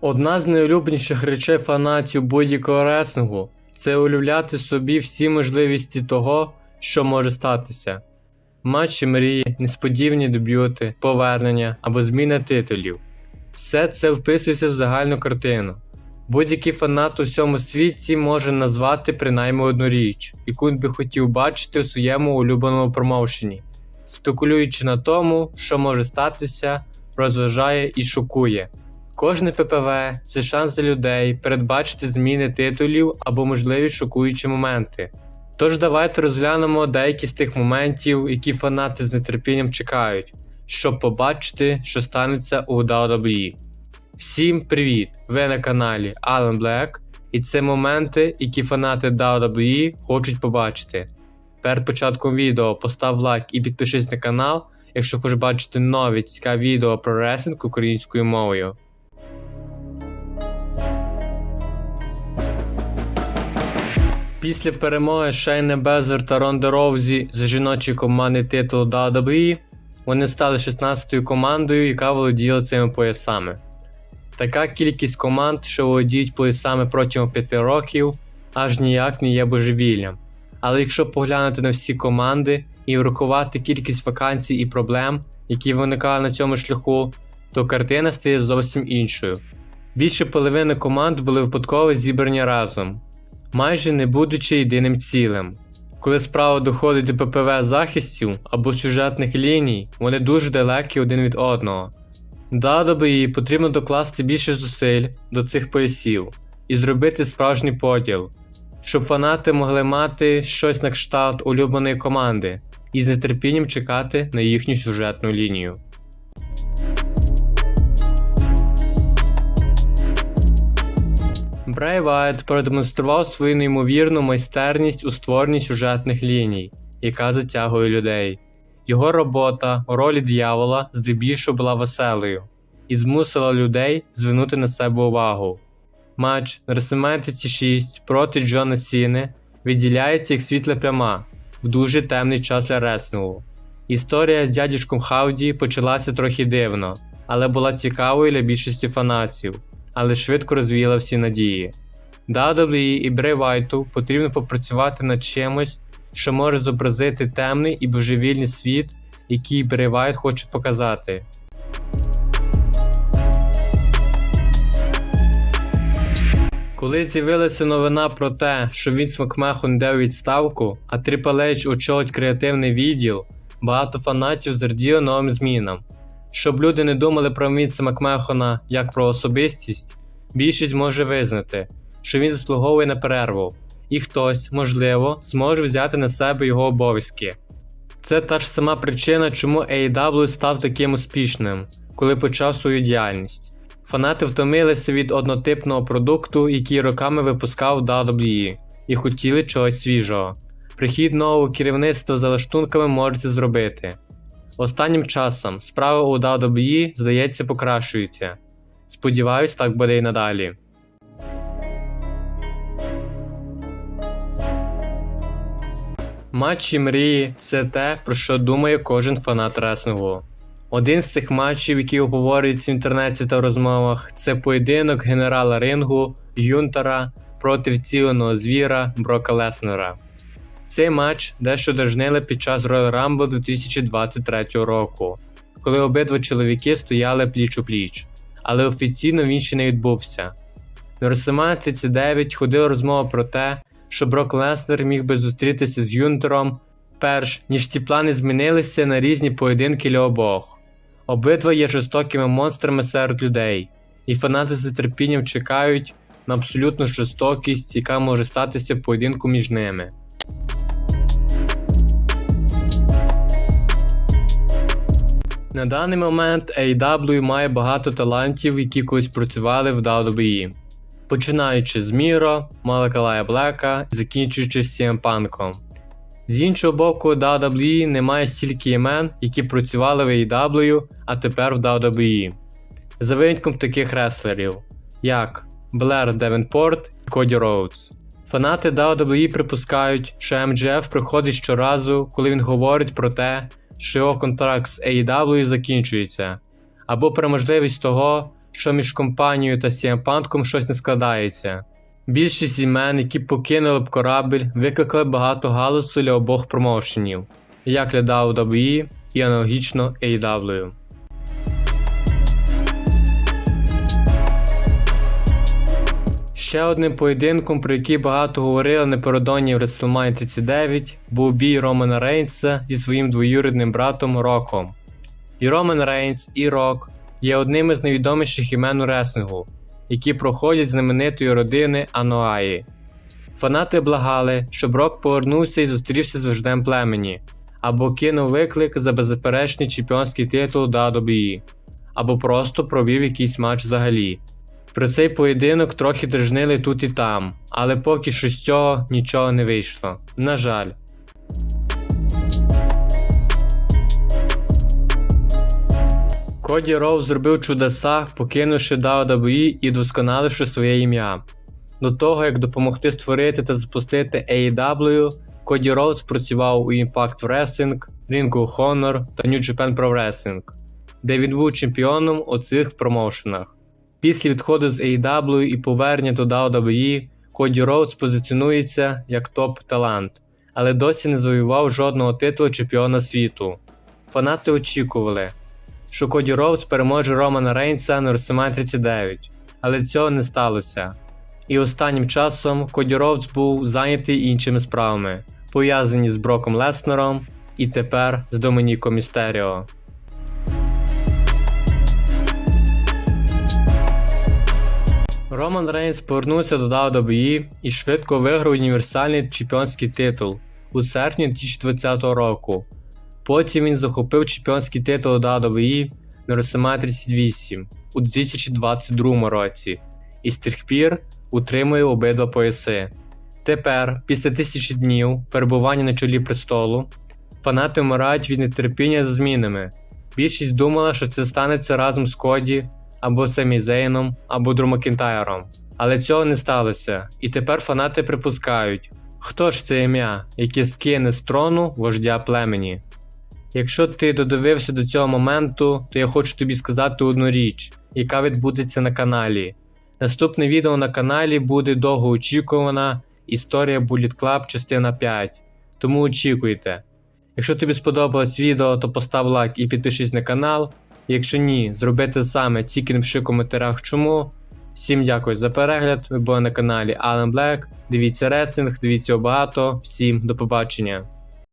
Одна з найулюбленіших речей фанатів будь-якого реслінгу це уявляти собі всі можливості того, що може статися. Матчі мрії, несподівані дебюти, повернення або зміна титулів. Все це вписується в загальну картину. Будь-який фанат у всьому світі може назвати принаймні одну річ, яку він би хотів бачити у своєму улюбленому промоушені, спекулюючи на тому, що може статися, розважає і шокує. Кожне ППВ це шанс для людей передбачити зміни титулів або можливі шокуючі моменти. Тож давайте розглянемо деякі з тих моментів, які фанати з нетерпінням чекають, щоб побачити, що станеться у WWE. Всім привіт! Ви на каналі Alan Black, і це моменти, які фанати WWE хочуть побачити. Перед початком відео постав лайк і підпишись на канал, якщо хочеш бачити нові цікаві відео про ресинг українською мовою. Після перемоги Шейна Безер та Ронда Роузі за жіночі командний титул WWE, вони стали 16-ю командою, яка володіла цими поясами. Така кількість команд, що володіють поясами протягом 5 років, аж ніяк не є божевіллям. Але якщо поглянути на всі команди і врахувати кількість вакансій і проблем, які виникали на цьому шляху, то картина стає зовсім іншою. Більше половини команд були випадково зібрані разом, майже не будучи єдиним цілим. Коли справа доходить до ППВ захистів або сюжетних ліній, вони дуже далекі один від одного. WWE потрібно докласти більше зусиль до цих поясів і зробити справжній поділ, щоб фанати могли мати щось на кшталт улюбленої команди і з нетерпінням чекати на їхню сюжетну лінію. Брей Вайт продемонстрував свою неймовірну майстерність у створенні сюжетних ліній, яка затягує людей. Його робота у ролі дьявола здебільшого була веселою і змусила людей звернути на себе увагу. Матч на WrestleMania 6 проти Джона Сіни виділяється як світла пряма в дуже темний час для реслінгу. Історія з дядюшком Хауді почалася трохи дивно, але була цікавою для більшості фанатів, але швидко розвіяла всі надії. WWE і Брей Вайту потрібно попрацювати над чимось, що може зобразити темний і божевільний світ, який Брей Вайт хоче показати. Коли з'явилася новина про те, що Вінс Макмехон йде у відставку, а H очолить креативний відділ, багато фанатів зраділо новим змінам. Щоб люди не думали про Вінса Макмехона як про особистість, більшість може визнати, що він заслуговує на перерву, і хтось, можливо, зможе взяти на себе його обов'язки. Це та ж сама причина, чому AEW став таким успішним, коли почав свою діяльність. Фанати втомилися від однотипного продукту, який роками випускав WWE, і хотіли чогось свіжого. Прихід нового керівництва за лаштунками може зробити. Останнім часом справа у WWE, здається, покращується. Сподіваюсь, так буде і надалі. Матчі мрії це те, про що думає кожен фанат реслінгу. Один з цих матчів, які обговорюються в інтернеті та в розмовах, це поєдинок генерала рингу Юнтера проти вціленого звіра Брока Леснера. Цей матч дещо дожнили під час Royal Rumble 2023 року, коли обидва чоловіки стояли пліч у пліч, але офіційно він ще не відбувся. На WrestleMania 39 ходила розмова про те, що Брок Леснер міг би зустрітися з Юнтером, перш ніж ці плани змінилися на різні поєдинки для обох. Обидва є жорстокими монстрами серед людей, і фанати з нетерпінням чекають на абсолютну жорстокість, яка може статися в поєдинку між ними. На даний момент AEW має багато талантів, які колись працювали в WWE, починаючи з Міро, Малакалая Блека закінчуючи CM Punk. З іншого боку, WWE не має стільки імен, які працювали в AEW, а тепер в WWE. За винятком таких реслерів, як Блер Девенпорт і Коді Роудс. Фанати WWE припускають, що MJF приходить щоразу, коли він говорить про те, що його контракт з AEW закінчується, або про можливість того, що між компанією та CM Punk щось не складається. Більшість імен, які покинули б корабель, викликали багато галасу для обох промоушенів, як для WWE і аналогічно AEW. Ще одним поєдинком, про який багато говорили напередодні в WrestleMania 39, був бій Романа Рейнса зі своїм двоюрідним братом Роком. І Роман Рейнс, і Рок є одними з найвідоміших імен у реслінгу, які проходять знаменитої родини Аноаї. Фанати благали, щоб Рок повернувся і зустрівся з вождем племені, або кинув виклик за беззаперечний чемпіонський титул WWE, або просто провів якийсь матч взагалі. Про цей поєдинок трохи дражнили тут і там, але поки що з цього нічого не вийшло. На жаль. Коді Роуз зробив чудеса, покинувши WWE і вдосконаливши своє ім'я. До того, як допомогти створити та запустити AEW, Коді Роуз працював у Impact Wrestling, Ring of Honor та New Japan Pro Wrestling, де він був чемпіоном у цих промоушенах. Після відходу з AEW і повернення до WWE, Коді Роуз позиціонується як топ-талант, але досі не завоював жодного титулу чемпіона світу. Фанати очікували, що Коді Роуз переможе Романа Рейнса на WrestleMania 39, але цього не сталося. І останнім часом Коді Роуз був зайнятий іншими справами, пов'язані з Броком Леснером і тепер з Домініком Містеріо. Роман Рейнс повернувся до WWE і швидко виграв універсальний чемпіонський титул у серпні 2020 року. Потім він захопив чемпіонський титул WWE на WrestleMania 38 у 2022 році і з тих пір утримує обидва пояси. Тепер, після тисячі днів перебування на чолі престолу, фанати вмирають від нетерпіння за змінами. Більшість думала, що це станеться разом з Коді або Семі Зейном, або Дру Макінтайром. Але цього не сталося, і тепер фанати припускають, хто ж це ім'я, яке скине з трону вождя племені. Якщо ти додивився до цього моменту, то я хочу тобі сказати одну річ, яка відбудеться на каналі. Наступне відео на каналі буде довгоочікувана історія Bullet Club частина 5, тому очікуйте. Якщо тобі сподобалось відео, то постав лайк і підпишись на канал. Якщо ні, зробити саме, тільки напиши в коментарях чому. Всім дякую за перегляд. Ви були на каналі Alan Black. Дивіться реслінг, дивіться його багато. Всім до побачення.